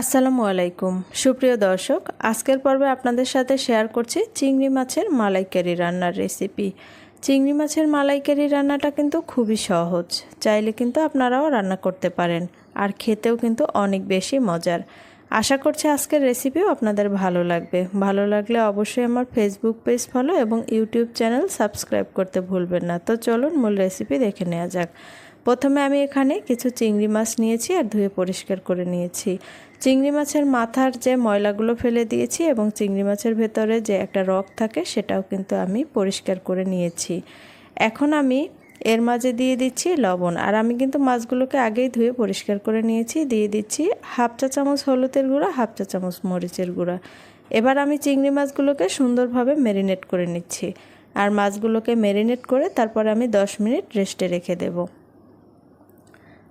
আসসালামু আলাইকুম। সুপ্রিয় দর্শক, আজকের পর্বে আপনাদের সাথে শেয়ার করছি চিংড়ি মাছের মালাইকারি রান্নার রেসিপি। চিংড়ি মাছের মালাইকারি রান্নাটা কিন্তু খুবই সহজ, চাইলে কিন্তু আপনারাও রান্না করতে পারেন, আর খেতেও কিন্তু অনেক বেশি মজার। আশা করছি আজকের রেসিপিও আপনাদের ভালো লাগবে। ভালো লাগলে অবশ্যই আমার ফেসবুক পেজ ফলো এবং ইউটিউব চ্যানেল সাবস্ক্রাইব করতে ভুলবেন না। তো চলুন মূল রেসিপি দেখে নেওয়া যাক। প্রথমে আমি এখানে কিছু চিংড়ি মাছ নিয়েছি আর ধুয়ে পরিষ্কার করে নিয়েছি। চিংড়ি মাছের মাথার যে ময়লাগুলো ফেলে দিয়েছি এবং চিংড়ি মাছের ভেতরে যে একটা রক থাকে সেটাও কিন্তু আমি পরিষ্কার করে নিয়েছি। এখন আমি এর মাঝে দিয়ে দিচ্ছি লবণ আর আমি কিন্তু মাছগুলোকে আগেই ধুয়ে পরিষ্কার করে নিয়েছি। দিয়ে দিচ্ছি হাফ চা চামচ হলুদের গুঁড়া, হাফ চা চামচ মরিচের গুঁড়া। এবার আমি চিংড়ি মাছগুলোকে সুন্দরভাবে ম্যারিনেট করে নিচ্ছি। আর মাছগুলোকে ম্যারিনেট করে তারপর আমি দশ মিনিট রেস্টে রেখে দেবো।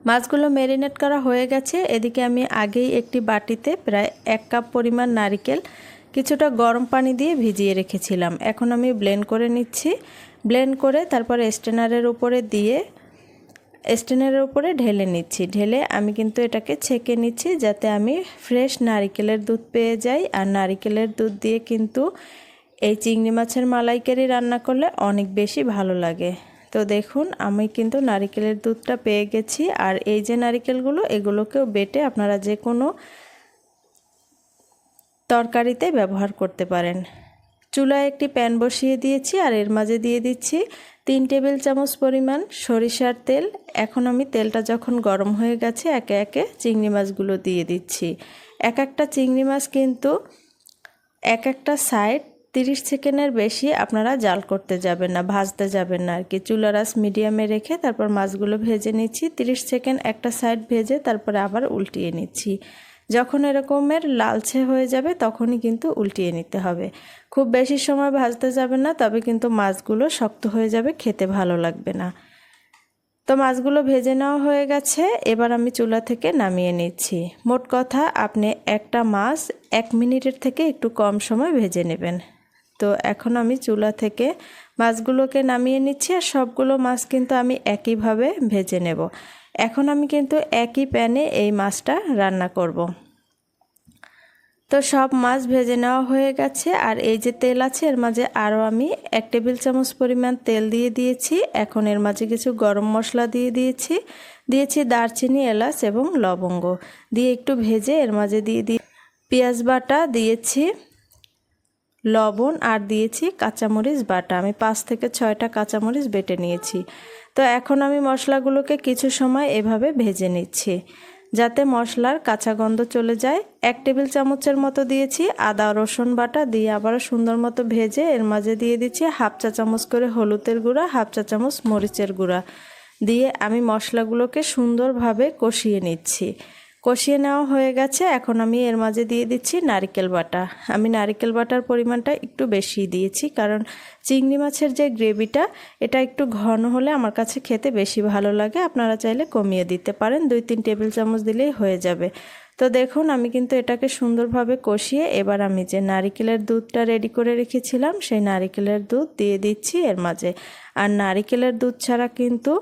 মাছগুলো ম্যারিনেট করা হয়ে গেছে। এদিকে আমি আগেই একটি বাটিতে প্রায় এক কাপ পরিমাণ নারিকেল, কিছুটা গরম পানি দিয়ে ভিজিয়ে রেখেছিলাম। এখন আমি ব্লেন্ড করে নিচ্ছি। ব্লেন্ড করে তারপরে স্টেনারের উপরে দিয়ে স্টেনারের উপরে ঢেলে নিচ্ছি। ঢেলে আমি কিন্তু এটাকে ছেঁকে নিচ্ছি যাতে আমি ফ্রেশ নারিকেলের দুধ পেয়ে যাই। আর নারিকেলের দুধ দিয়ে কিন্তু এই চিংড়ি মাছের মালাইকারি রান্না করলে অনেক বেশি ভালো লাগে। তো দেখুন, আমি কিন্তু নারিকেলের দুধটা পেয়ে গেছি। আর এই যে নারিকেলগুলো, এগুলোকেও বেটে আপনারা যে কোনো তরকারিতে ব্যবহার করতে পারেন। চুলায় একটি প্যান বসিয়ে দিয়েছি আর এর মাঝে দিয়ে দিচ্ছি তিন টেবিল চামচ পরিমাণ সরিষার তেল। এখন আমি তেলটা যখন গরম হয়ে গেছে, একে একে চিংড়ি মাছগুলো দিয়ে দিচ্ছি। এক একটা চিংড়ি মাছ কিন্তু এক একটা সাইড তিরিশ সেকেন্ডের বেশি আপনারা জাল করতে যাবেন না, ভাজতে যাবেন না আর কি চুলারাস মিডিয়ামে রেখে তারপর মাছগুলো ভেজে নিচ্ছি। তিরিশ সেকেন্ড একটা সাইড ভেজে তারপরে আবার উল্টিয়ে নিচ্ছি। যখন এরকমের লালচে হয়ে যাবে তখনই কিন্তু উল্টিয়ে নিতে হবে। খুব বেশি সময় ভাজতে যাবেন না, তবে কিন্তু মাছগুলো শক্ত হয়ে যাবে, খেতে ভালো লাগবে না। তো মাছগুলো ভেজে নেওয়া হয়ে গেছে, এবার আমি চুলা থেকে নামিয়ে নিচ্ছি। মোট কথা আপনি একটা মাছ এক মিনিটের থেকে একটু কম সময় ভেজে নেবেন। তো এখন আমি চুলা থেকে মাছগুলোকে নামিয়ে নিচ্ছি আর সবগুলো মাছ কিন্তু আমি একইভাবে ভেজে নেব। এখন আমি কিন্তু একই প্যানে এই মাছটা রান্না করব। তো সব মাছ ভেজে নেওয়া হয়ে গেছে আর এই যে তেল আছে, এর মাঝে আরও আমি এক টেবিল চামচ পরিমাণ তেল দিয়ে দিয়েছি। এখন এর মাঝে কিছু গরম মশলা দিয়ে দিয়েছি। দিয়েছি দারচিনি, এলাচ এবং লবঙ্গ। দিয়ে একটু ভেজে এর মাঝে দিয়ে দিয়ে পেঁয়াজ বাটা দিয়েছি। লবণ আর দিয়েছি কাঁচামরিচ বাটা। আমি পাঁচ থেকে ছয়টা কাঁচামরিচ বেটে নিয়েছি। তো এখন আমি মশলাগুলোকে কিছু সময় এভাবে ভেজে নিচ্ছি। যাতে মশলার কাঁচা গন্ধ চলে যায়। এক টেবিল চামচের মতো দিয়েছি আদা, রসুন বাটা দিয়ে আবারও সুন্দর মতো ভেজে এর মাঝে দিয়ে দিচ্ছি হাফ চা চামচ করে হলুদের গুঁড়া, হাফ চা চামচ মরিচের গুঁড়া। দিয়ে আমি মশলাগুলোকে সুন্দরভাবে কষিয়ে নিচ্ছি। কষিয়ে নেওয়া হয়ে গেছে। এখন আমি এর মাঝে দিয়ে দিচ্ছি নারিকেল বাটা। আমি নারিকেল বাটার পরিমাণটা একটু বেশি দিয়েছি, কারণ চিংড়ি মাছের যে গ্রেভিটা, এটা একটু ঘন হলে আমার কাছে খেতে বেশি ভালো লাগে। আপনারা চাইলে কমিয়ে দিতে পারেন, দুই তিন টেবিল চামচ দিলেই হয়ে যাবে। তো দেখুন, আমি কিন্তু এটাকে সুন্দরভাবে কষিয়ে এবার আমি যে নারিকেলের দুধটা রেডি করে রেখেছিলাম, সেই নারিকেলের দুধ দিয়ে দিচ্ছি এর মাঝে। আর নারিকেলের দুধ ছাড়া কিন্তু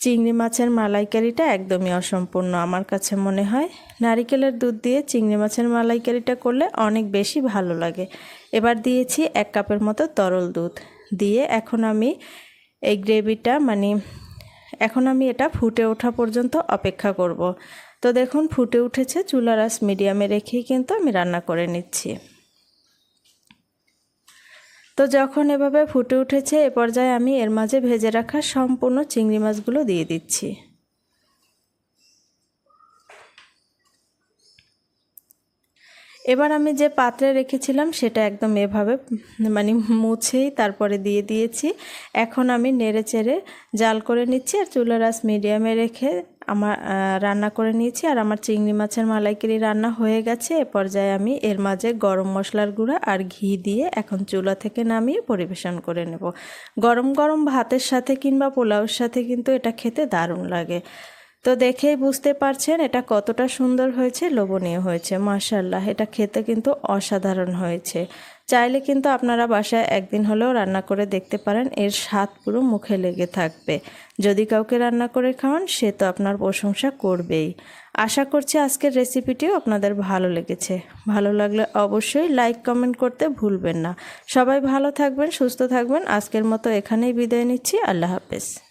চিংড়ি মাছের মালাইকারিটা একদমই অসম্পূর্ণ আমার কাছে মনে হয়। নারিকেলের দুধ দিয়ে চিংড়ি মাছের মালাইকারিটা করলে অনেক বেশি ভালো লাগে। এবার দিয়েছি এক কাপের মতো তরল দুধ। দিয়ে এখন আমি এই গ্রেভিটা মানে এখন আমি এটা ফুটে ওঠা পর্যন্ত অপেক্ষা করব। তো দেখুন, ফুটে উঠেছে চুলারাস মিডিয়ামে রেখেই কিন্তু আমি রান্না করে নিচ্ছি। তো যখন এভাবে ফুটে উঠেছে, এ পর্যায়ে আমি এর মাঝে ভেজে রাখা সম্পূর্ণ চিংড়ি মাছগুলো দিয়ে দিচ্ছি। এবার আমি যে পাত্রে রেখেছিলাম সেটা একদম এভাবে মানে মুছেই তারপরে দিয়ে দিয়েছি। এখন আমি নেড়ে চেড়ে জাল করে নিচ্ছি আর চুলার আস মিডিয়ামে রেখে আমার রান্না করে নিয়েছি। আর আমার চিংড়ি মাছের মালাইকারি রান্না হয়ে গেছে। এ পর্যায়ে আমি এর মাঝে গরম মশলার গুঁড়া আর ঘি দিয়ে এখন চুলা থেকে নামিয়ে পরিবেশন করে নেব। গরম গরম ভাতের সাথে কিংবা পোলাওর সাথে কিন্তু এটা খেতে দারুণ লাগে। তো দেখেই বুঝতে পারছেন এটা কতটা সুন্দর হয়েছে, লোভনীয় হয়েছে। মাশাল্লাহ এটা খেতে কিন্তু অসাধারণ হয়েছে। চাইলে কিন্তু আপনারা বাসায় একদিন হলেও রান্না করে দেখতে পারেন, এর স্বাদ পুরো মুখে লেগে থাকবে। যদি কাউকে রান্না করে খাওয়ান, সে তো আপনার প্রশংসা করবেই। আশা করছি আজকের রেসিপিটিও আপনাদের ভালো লেগেছে। ভালো লাগলে অবশ্যই লাইক, কমেন্ট করতে ভুলবেন না। সবাই ভালো থাকবেন, সুস্থ থাকবেন। আজকের মতো এখানেই বিদায় নিচ্ছি। আল্লাহ হাফেজ।